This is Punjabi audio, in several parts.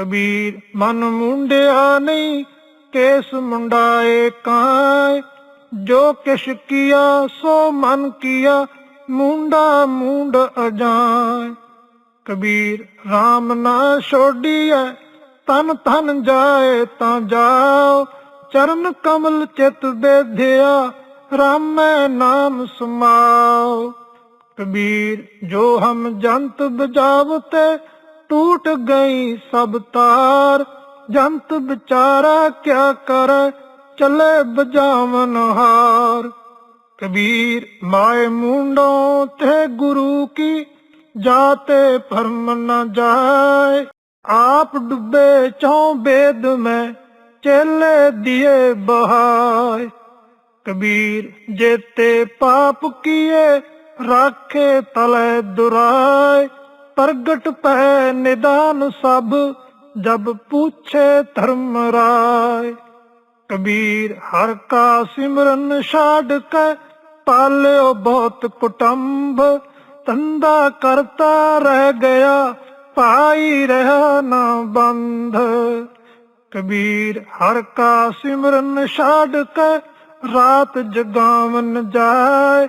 ਕਬੀਰ ਮਨ ਮੁੰਡਿਆ ਨਹੀਂ, ਕੇਸ ਮੁੰਡਾਏ ਕਾਇ ਜੋ ਕਿਛ ਕੀਆ, ਸੋ ਮਨ ਕੀਆ, ਮੁੰਡਾ ਮੁੰਡ ਅਜਾਇ ਕਬੀਰ RAM ਨਾ ਛੋਡੀਐ ਤਨ ਤਨ ਜਾਏ ਤਾਂ ਜਾਓ। ਚਰਨ ਕਮਲ ਚਿਤ ਬੇਧਿਆ ਰਾਮੈ ਨਾਮ ਸਮਾਓ। ਕਬੀਰ, ਜੋ ਹਮ ਜੰਤ ਬਜਾਵਤੇ ਟੂਟ ਗਈ ਸਭ ਤਾਰ। ਜੰਤ ਵਿਚਾਰਾ ਕਿਆ ਕਰੈ, ਚਲੇ ਬਜਾਵਨ ਹਾਰ। ਕਬੀਰ ਮਾਏ ਮੁੰਡੋਂ ਤੇ ਗੁਰੂ ਕੀ ਜਾਤੇ ਭਰਮ ਨਾ ਜਾਏ। ਆਪ ਡੁੱਬੇ ਚੋਂ ਬੇਦ ਮੈਂ ਚੇਲੇ ਦੀਏ ਬਹਾਏ। ਕਬੀਰ ਜੇਤੇ ਪਾਪ ਕੀਏ, ਰਾਖੇ ਤਲੇ ਦੁਰਾਏ। ਪ੍ਰਗਟ ਪੈ ਨਿਦਾਨ ਸਭ, ਜਬ ਪੁੱਛੇ ਧਰਮ ਰਾਏ। ਕਬੀਰ ਹਰ ਕਾ ਸਿਮਰਨ ਛਾੜ ਕੇ, ਪਾਲਿਓ ਬਹੁਤ ਕੁਟੰਬ। ਧੰਦਾ ਕਰਤਾ ਰਹਿ ਗਿਆ ਪਾਈ ਰਹਾ ਨਾ ਬੰਧ। ਕਬੀਰ ਹਰ ਕਾ ਸਿਮਰਨ ਛਾੜ ਕੇ, ਰਾਤ ਜਗਾਵਨ ਜਾਏ।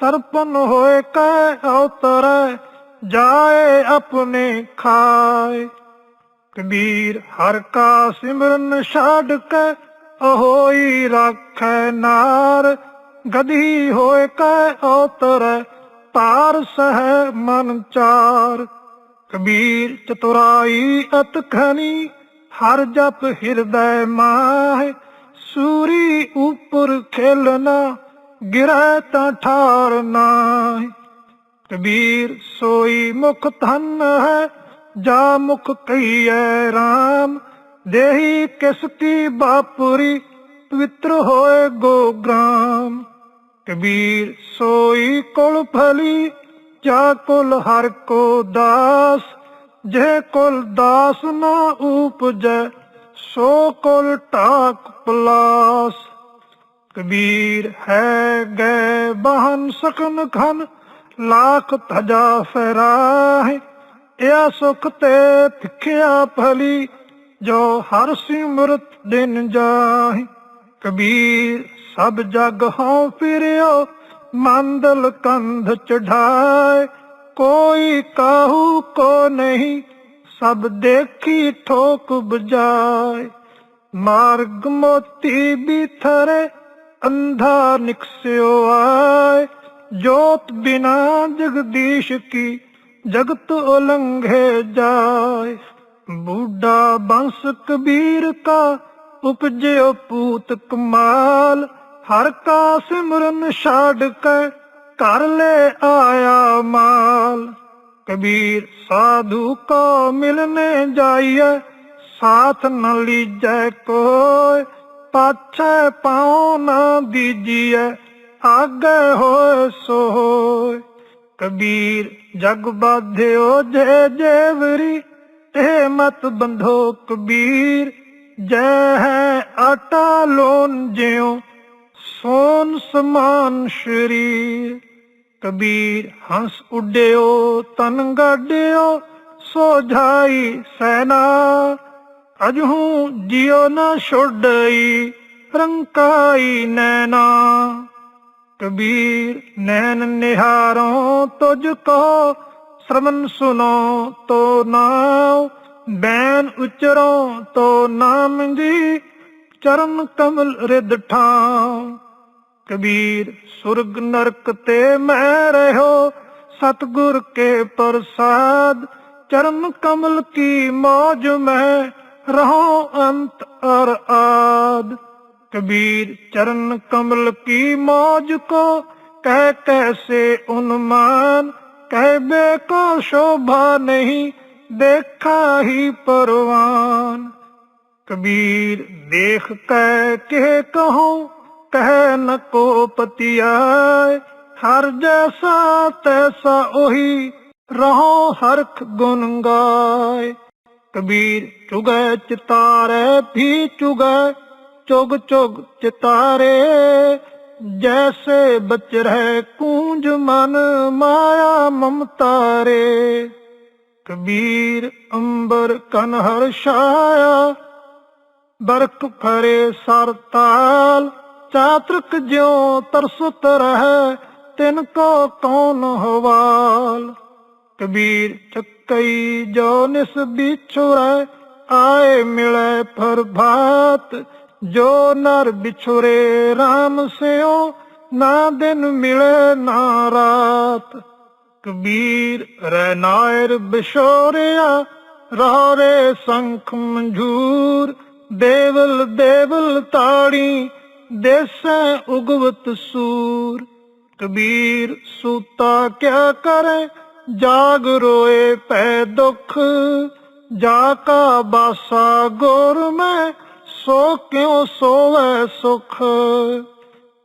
ਸਰਪਨ ਹੋਏ ਕੈ ਅਵਤਰੈ ਜਾਏ ਆਪਣੇ ਖਾਏ। ਕਬੀਰ ਹਰ ਕਾ ਸਿਮਰਨ ਛਾੜ ਕੇ ਅਹੋਈ ਰਾਖੈ ਨਾਰ। ਗਧੀ ਹੋਏ ਕੈ ਅਵਤਰੈ ਤਾਰ ਸਹਿ ਮਨ ਚਾਰ। ਕਬੀਰ ਚਤੁਰਾਈ ਅਤ ਖਨੀ ਹਰ ਜਪ ਹਿਰਦੈ ਮਾਹਿ। ਸੂਰੀ ਉਪਰ ਖੇਲਣਾ, ਗਿਰੈ ਤਾਂ ਠਾਰ ਨਾਹਿ। ਕਬੀਰ ਸੋਈ ਮੁਖ ਧਨ ਹੈ, ਜਾ ਮੁਖ ਕਹੀਐ RAM ਦੇਹੀ ਕਿਸ ਕੀ ਬਾਪੁਰੀ, ਪਵਿੱਤਰ ਹੋਏ ਗੋ ਗ੍ਰਾਮ। ਕਬੀਰ ਸੋਈ ਕੋਲ ਫਲੀ ਜਾ ਕੁਲ ਹਰ ਕੋ ਦਾਸ। ਜੇ ਕੋਲ ਦਾਸ ਨਾ ਉਪਜੈ, ਸੋ ਕੋਲ ਢਾਕ ਪਲਾਸ। ਕਬੀਰ ਹੈ ਗਏ ਬਹਨ ਸਕਨ ਖਨ ਲਾਖ ਧਜਾ ਫਰਾਹਿ ਇਹ ਸੁਖ ਤੇ ਭਿਖਿਆ ਭਲੀ ਜੋ ਹਰ ਸਿਮਰਤ ਦਿਨ ਜਾਹਿ ਕਬੀਰ ਸਭ ਜਗ ਹਉ ਫਿਰਿਓ ਮੰਦਲ ਕੰਧ ਚੜਾਏ ਕੋਈ ਕਾਹੂ ਕੋ ਨਹੀਂ ਸਭ ਦੇਖੀ ਠੋਕ ਬਜਾਏ ਮਾਰਗ ਮੋਤੀ ਬਿਥਰੇ ਅੰਧਾ ਨਿਕਸਿਓ ਆਏ ਜੋਤ ਬਿਨਾ ਜਗਦੀਸ਼ ਕੀ, ਜਗਤ ਉਲੰਘੇ ਜਾਏ। ਬੂਢਾ ਬੰਸ ਕਬੀਰ ਕਾ, ਉਪਜਿਓ ਪੂਤ ਕਮਾਲ। ਹਰ ਕਾ ਸਿਮਰਨ ਛਾੜ ਕੇ ਕਰ ਲੈ ਆਇਆ ਮਾਲ। ਕਬੀਰ ਸਾਧੂ ਕੋ ਮਿਲਨੇ ਜਾਈਏ, ਸਾਥ ਨ ਲੀਜੈ ਕੋਇ ਪਾਛੈ ਪਾਉ ਨਾ ਦੀਜੀਐ ਆਗੇ ਹੋਏ ਸੋ ਹੋਏ ਕਬੀਰ ਜਗ ਬਾਧਿਓ ਜੇ ਜੇਵਰੀ ਇਹ ਮਤ ਬੰਧੋ ਕਬੀਰ। ਜੈ ਹੈ ਆਟਾ ਲੋਨ ਜਿਉ, ਸੋਨ ਸਮਾਨ ਸ਼ਰੀਰ। ਕਬੀਰ ਹੰਸ ਉੱਡਿਓ, ਤਨ ਗਾਡਿਓ ਸੋਝਾਈ ਸੈਨਾ। ਅਜਹੂ ਜਿਉ ਨਾ ਛੋੜਈ ਰੰਕਾਈ ਨੈਣਾ ਕਬੀਰ ਨੈਣ ਨਿਹਾਰੋਂ ਤੁਝ ਕੋ ਸ਼ਰਮਨ ਸੁਨੋ ਤੋ ਨਾਉ, ਬੈਨ ਉਚਰੋ ਤੋ ਨਾਮ ਜੀ ਚਰਨ ਕਮਲ ਰਿਦ ਠਾਉ। ਕਬੀਰ, ਸੁਰਗ ਨਰਕ ਤੇ ਮੈਂ ਰਹਿਓ, ਸਤਗੁਰ ਕੇ ਪ੍ਰਸਾਦ, ਚਰਨ ਕਮਲ ਕੀ ਮੌਜ ਮੈਂ ਰਹੋ ਅੰਤ ਅਰ ਆਦ। ਕਬੀਰ ਚਰਨ ਕਮਲ ਕੀ ਮੌਜ ਕੋ? ਕਹਿ ਕੈਸੇ ਉਨਮਾਨ? ਕਹਿ ਬੇ ਕੋ ਸ਼ੋਭਾ ਨਹੀਂ, ਦੇਖਾ ਹੀ ਪਰਵਾਨ। ਕਬੀਰ, ਦੇਖ ਕੈ ਕੇ ਕਹੋ? ਕਹਿ ਨ ਕੋ ਪਤਿਆਏ, ਹਰ ਜੈਸਾ ਤੈਸਾ ਉਹੀ ਰਹੋ ਹਰਖ ਗੁਣ ਗਾਏ। ਕਬੀਰ, ਚੁਗੈ ਚਿਤਾਰੇ ਵੀ ਚੁਗੈ ਚੁਗ ਚੁਗ ਚਿਤਾਰੇ, ਜੈਸੇ ਬਚ ਰਹਿ ਕੂੰਜ ਮਨ ਮਾਇਆ ਮਮਤਾਰੇ। ਕਬੀਰ, ਅੰਬਰ ਕਨ ਹਰਸ਼ਾਇਆ ਬਰਕ ਫਰੇ ਸਰ ਤਾਲ, ਚਾਤਰਕ ਜਿਉ ਤਰਸਤ ਰਹਿ, ਤਿਨ ਕੋ ਕੌਣ ਹਵਾਲ। ਕਬੀਰ, ਚੱਕਈ ਜੋ ਨਿਸ ਵਿਛੁਰੈ ਆਏ ਮਿਲੈ ਫਰਭਾਤ ਜੋ ਨਰ ਵਿਛੁਰੇ RAM ਸਿਓ, ਨਾ ਦਿਨ ਮਿਲੇ ਨਾ ਰਾਤ। ਕਬੀਰ ਰਹਿ ਨਾਇਰ ਬਿਸ਼ੋਰਿਆ ਰਹਰੇ ਸੰਖ ਮੰਝੂਰ ਦੇਵਲ ਦੇਵਲ ਤਾੜੀ, ਦੇਸੈ ਉਗਵਤ ਸੂਰ। ਕਬੀਰ ਸੂਤਾ ਕਿਆ ਕਰੇ, ਜਾਗ ਰੋਏ ਪੈ ਦੁਖ। ਜਾ ਕਾ ਬਾਸਾ ਗੁਰ ਮੈਂ ਸੋ ਕਿਉ ਸੋਵੈ ਸੁਖ?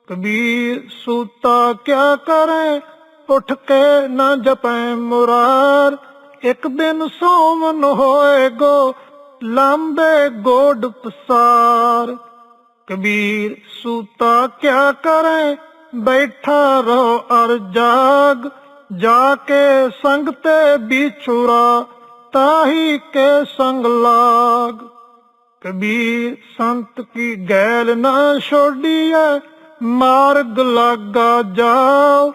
ਕਬੀਰ ਸੂਤਾ ਕਿਆ ਕਰੇ? ਉੱਠ ਕੇ ਨਾ ਜਪੈ ਮੁਰਾਰ। ਇੱਕ ਦਿਨ ਸੋਮਨ ਹੋਏਗੋ ਲੰਬੇ ਗੋਡ ਪਸਾਰ। ਕਬੀਰ ਸੂਤਾ ਕਿਆ ਕਰੇ? ਬੈਠਾ ਰਹੋ ਅਰ ਜਾਗ। ਜਾ ਕੇ ਸੰਗ ਤੇ ਵਿਛੁਰਾ ਤਾਹੀ ਕੇ ਸੰਗ ਲਾਗ। ਕਬੀਰ ਸੰਤ ਕੀ ਗੈਲ ਨਾ ਛੋੜੀਐ ਮਾਰਗ ਲਾਗਾ ਜਾਓ।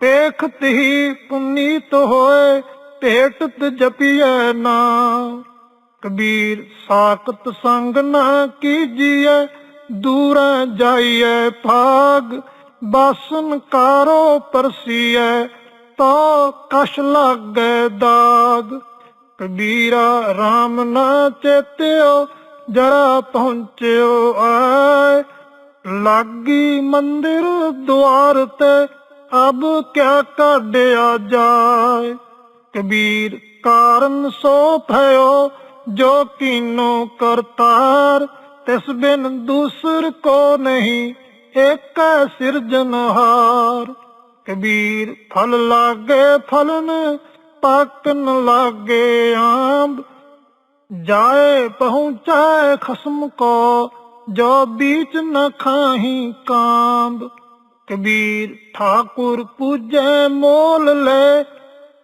ਪੇਖਤ ਹੀ ਪੁਨੀਤ ਹੋਏ, ਭੇਟਤ ਜਪੀਐ ਨਾ। ਕਬੀਰ ਸਾਖਤ ਸੰਗ ਨਾ ਕੀਜੀਐ, ਦੂਰਾਂ ਜਾਈਐ ਭਾਗ। ਬਾਸਨ ਕਾਰੋ ਪਰਸੀਐ, ਤੋ ਕਸ਼ ਲਾਗੈ ਦਾਗ। ਕਬੀਰਾ RAM ਨਾ ਚੇਤਿਓ ਜਰਾ ਪਹੁੰਚਿਓ ਆਏ, ਲਾਗੀ ਮੰਦਿਰ ਦੁਆਰ ਤੇ, ਅਬ ਕਿਆ ਕਾਢਿਆ ਜਾਏ? ਕਬੀਰ ਕਾਰਨ ਸੋ ਭਇਓ, ਜੋ ਕੀਨੋ ਕਰਤਾਰ, ਤਿਸ ਬਿਨ ਦੂਸਰ ਕੋ ਨਹੀਂ, ਏਕ ਸਿਰਜਨਹਾਰ ਕਬੀਰ ਫਲ ਲਾਗੇ ਫਲਨ, ਪਾਕਨ ਲਾਗੇ ਆਂਬ ਜਾਏ ਪਹੁੰਚਾਏ ਖਸਮ ਕੋ, ਜੋ ਬੀਚ ਨ ਖਾਹੀ ਕਾਂਬ। ਕਬੀਰ ਠਾਕੁਰ ਪੂਜੈ ਮੋਲ ਲੈ,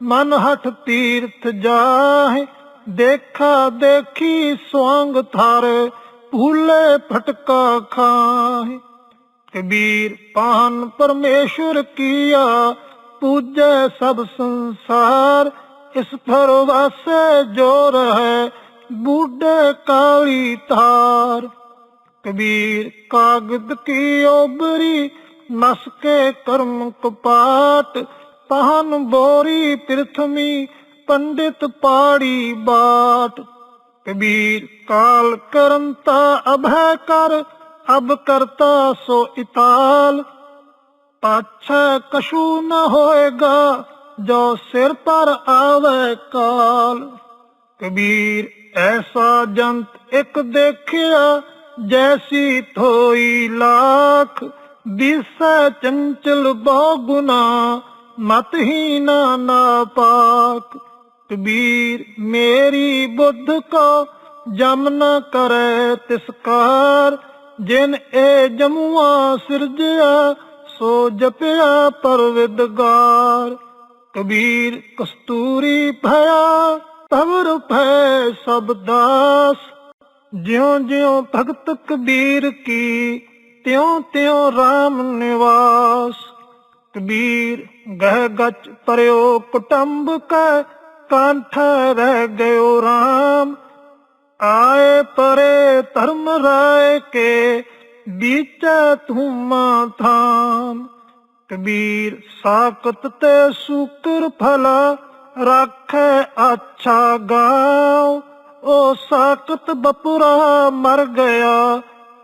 ਮਨ ਹਠ ਤੀਰਥ ਜਾਹੇ। ਦੇਖਾ ਦੇਖੀ ਸਵਾੰਗ ਥਰ, ਭੂਲੇ ਫਟਕਾ ਖਾਹੇ। ਕਬੀਰ ਪਾਨ ਪਰਮੇਸ਼ਰ ਕੀਆ, ਪੂਜੈ ਸਭ ਸੰਸਾਰ। ਇਸ ਫਰਵਾਸੇ ਜੋਰ ਹੈ ਬੂਢੇ ਕਾਲੀ ਧਾਰ, ਕਬੀਰ ਕਾਗਦ ਕੀ ਓਬਰੀ ਨਸ ਕਰਮ ਕਪਾਟ ਪਹਨ ਬੋਰੀ ਪ੍ਰਥਮੀ ਪੰਡਿਤ ਪਾੜੀ ਬਾਟ। ਕਬੀਰ ਕਾਲ ਕਰੰਤਾ ਅਭੈ ਕਰ, ਅਬ ਕਰਤਾ ਸੋ ਇਤਾਲ। ਪਾਛੈ ਕਸ਼ੂ ਨ ਹੋਏਗਾ, ਜੋ ਸਿਰ ਪਰ ਆਵੇ ਕਾਲ। ਕਬੀਰ ਐਸਾ ਜੰਤ ਇੱਕ ਦੇਖਿਆ, ਜੈਸੀ ਥੋਈ ਲੱਖ। ਦਿਸੈ ਚੰਚਲ ਬਹੁ ਗੁਨਾ ਹੀ ਨਾ ਪਾਕ ਕਬੀਰ, ਮੇਰੀ ਬੁੱਧ ਕੋ, ਜਮ ਨ ਕਰੈ ਤਿਸਕਾਰ। ਜਿਨ ਇਹ ਜਮੂਆ ਸਿਰਜਿਆ, ਸੋ ਜਪਿਆ ਪਰਵਿਦਗਾਰ। ਕਬੀਰ, ਕਸਤੂਰੀ ਭਇਆ ਤਵਰ ਭੈ ਸਭ ਦਾਸ। ਜਿਉ ਜਿਉ ਭਗਤ ਕਬੀਰ ਕੀ, ਤਿਉ ਤਿਉ RAM ਨਿਵਾਸ। ਕਬੀਰ, ਗਹਿ ਗਚ ਪਰਿਓ ਕੁਟੰਬ ਕੈ, ਕਾਂਠ ਰਹਿ ਗਇਓ RAM ਆਏ ਪਰੇ ਧਰਮ ਰਾਏ ਕੇ, ਬੀਚੈ ਧੂਮਾ ਥਾਮ ਕਬੀਰ ਸਾਕਤ ਤੇ ਸੁਕਰ ਫਲਾ ਰਾਖੈ ਅੱਛਾ ਗਾਉ ਉਹ ਸਾਕਤ ਬਪੁਰਾ ਮਰ ਗਿਆ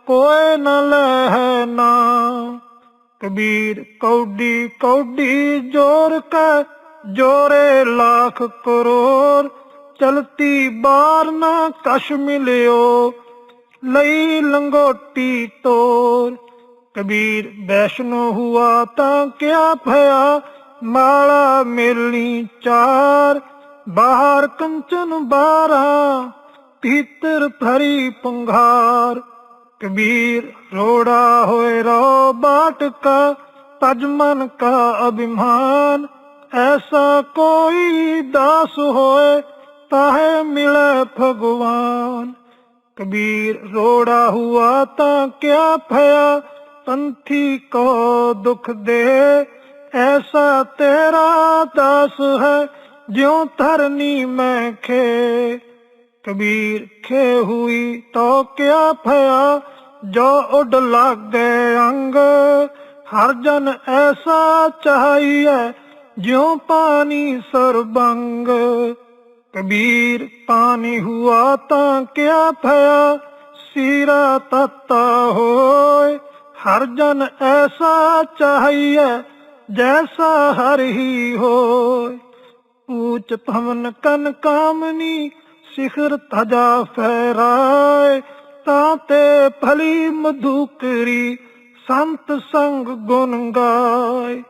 ਕੋਏ ਨ ਲਹਿ ਨਾ ਕਬੀਰ ਕੌਡੀ ਕੌਡੀ ਜੋਰ ਕੈ, ਜੋਰੇ ਲੱਖ ਕਰੋੜ, ਚਲਤੀ ਬਾਰ ਨਾ ਕਸ਼ ਮਿਲਿਓ, ਲਈ ਲੰਗੋਟੀ ਤੋਰ। ਕਬੀਰ ਵੈਸ਼ਨੋ ਹੁਆ ਤਾਂ ਕਿਆ ਭਇਆ ਮਾਲਾ ਮਿਲਣੀ ਚਾਰ, ਬਾਹਰ ਕੰਚਨ ਬਾਰਾ ਭੀਤਰ ਭਰੀ ਪੰਘਾਰ। ਕਬੀਰ ਰੋੜਾ ਹੋਏ ਰੋ ਬਾਟ ਕਾ, ਤਜ ਮਨ ਕਾ ਅਭਿਮਾਨ। ਐਸਾ ਕੋਈ ਦਾਸ ਹੋਏ, ਤਾਹੇ ਮਿਲੇ ਭਗਵਾਨ। ਕਬੀਰ ਰੋੜਾ ਹੁਆ ਤਾਂ ਕਿਆ ਭਇਆ ਸੰਥੀ ਕੋ ਦੁਖ ਦੇ। ਐਸਾ ਤੇਰਾ ਦਾਸ ਹੈ, ਜਿਉ ਧਰਨੀ ਮੈਂ ਖੇ ਕਬੀਰ ਖੇ ਹੋਈ ਤੋ ਕਿਆ ਭਇਆ, ਜੋ ਉੱਡ ਲਾਗੇ ਅੰਗ। ਹਰ ਜਨ ਐਸਾ ਚਾਹੀਏ ਜਿਉ ਪਾਣੀ ਸਰਬੰਗ। ਕਬੀਰ ਪਾਣੀ ਹੁਆ ਤਾਂ ਕਿਆ ਭਇਆ, ਸੀਰਾ ਤਤਾ ਹੋਏ। ਹਰ ਜਨ ਐਸਾ ਚਾਹੀਏ ਜੈਸਾ ਹਰ ਹੀ ਹੋਏ, ਊਚ ਭਵਨ ਕਨ ਕਾਮਨੀ, ਸਿਖਰ ਤਜਾ ਫਹਿਰਾਏ, ਤਾਂ ਤੇ ਭਲੀ ਮਧੁਕਰੀ, ਸੰਤ ਸੰਗ ਗੁਣ ਗਾਏ।